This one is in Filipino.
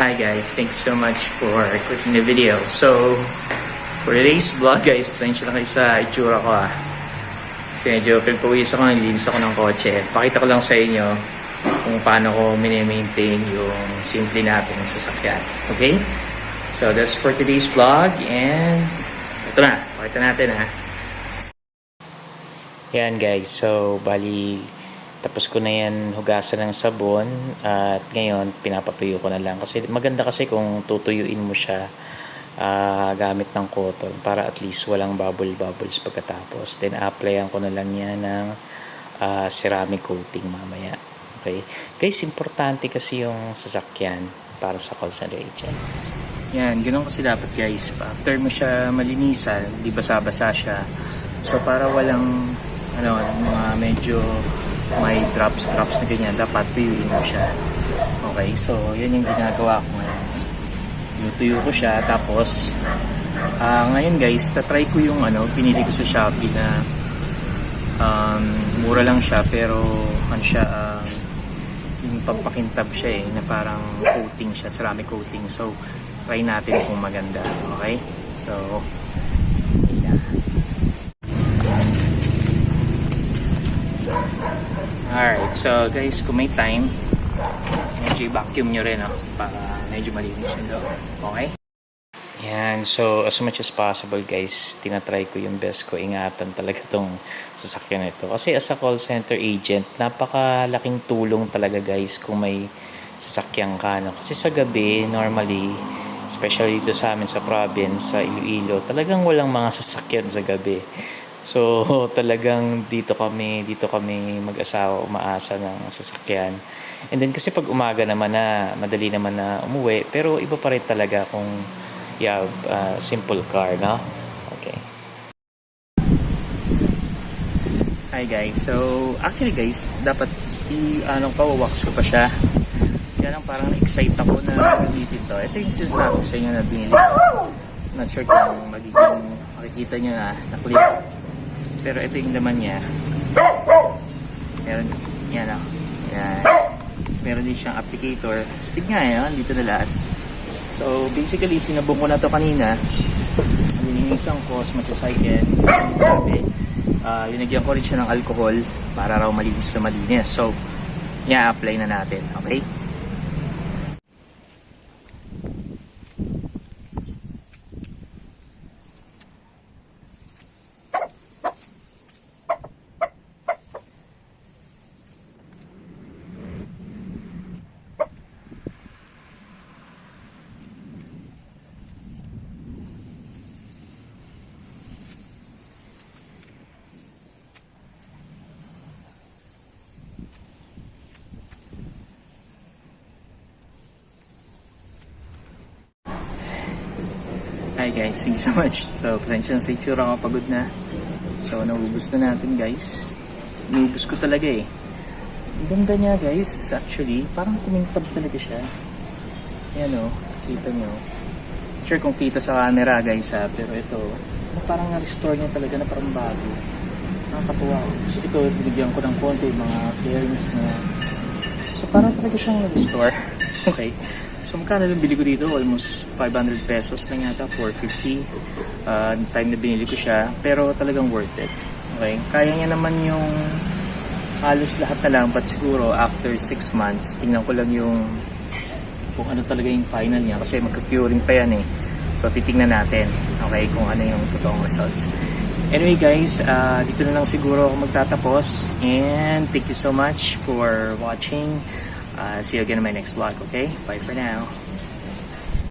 Hi guys, thanks so much for clicking the video. So, for today's vlog guys, pasensya na kayo sa itsura ko ah. Kasi medyo pinagpawis ako, nilinis ako ng kotse. Pakita ko lang sa inyo kung paano ko mini-maintain yung simple nating sasakyan. Okay? So, that's for today's vlog and ito na, pakita natin ha. Yan guys, so bali tapos ko na yan hugasan ng sabon at ngayon pinapatuyo ko na lang. Kasi maganda kasi kung tutuyuin mo siya ah, gamit ng cotton para at least walang bubble bubbles pagkatapos. Then applyan ko na lang yan ng ah, ceramic coating mamaya. Okay? Guys importante kasi yung sasakyan para sa call yan ganun kasi dapat guys. After mo siya malinisan di basa-basa siya. So para walang ano mga medyo may drops drops na ganyan. Dapat tuyuin mo siya. Okay so yan yung ginagawa ko ngayon. Ko siya tapos ah ngayon guys tatry ko yung ano pinili ko sa Shopee na um, mura lang siya pero ano siya ah, yung pampakintab siya eh na parang coating siya ceramic coating. So try natin kung maganda. Okay? So so guys, kung may time, medyo i-vacuum nyo rin, oh, para medyo malinis yung loob. Okay? Yan, so as much as possible guys, tinatry ko yung best ko, ingatan talaga tong sasakyan nito. Kasi as a call center agent, napakalaking tulong talaga guys kung may sasakyan ka. No? Kasi sa gabi, normally, especially dito sa amin sa province, sa Iloilo, talagang walang mga sasakyan sa gabi. So talagang dito kami, dito kami mag-asawa umaasa ng sasakyan. And then kasi pag umaga naman na, madali naman na umuwi, pero iba pa rin talaga kung you have a simple car, no? Okay. Hi guys, so actually guys, dapat i ano pa wax ko pa siya. Kaya lang parang excite ako na gamitin to. Ito yung sinasabi ko sa inyo na binili. Not sure kung magiging makikita nyo na na-clip. Pero ito yung laman niya. Meron, yan o. Yan. Tapos meron din siyang applicator. Stick nga yan, dito na lahat. So, basically, sinabong ko na to kanina. Lininisan ko I can. Sabi, uh, linagyan ko rin siya ng alcohol para raw malinis na malinis. So, i-apply na natin. Okay? Hi guys, thank you so much. So, pasensya na sa itsura ko, pagod na. So, naubos na natin guys. Naubos ko talaga eh. Ang ganda niya guys, actually, parang kumintab talaga siya. Ayan o, kita nyo. Sure kung kita sa camera guys ha, pero ito, parang na-restore niya talaga na parang bago. Nakakatuwa. Tapos ito, binigyan ko ng konti, mga bearings niya. So, parang talaga siyang na-restore. okay. So, magkano lang bili ko dito? Almost 500 pesos lang yata, 450. Uh, time na binili ko siya. Pero talagang worth it. Okay? Kaya niya naman yung halos lahat na lang. But siguro, after 6 months, tingnan ko lang yung kung ano talaga yung final niya. Kasi magka-curing pa yan eh. So, titingnan natin. Okay? Kung ano yung totoong results. Anyway guys, uh, dito na lang siguro ako magtatapos. And thank you so much for watching. Uh, see you again in my next vlog, okay? Bye for now.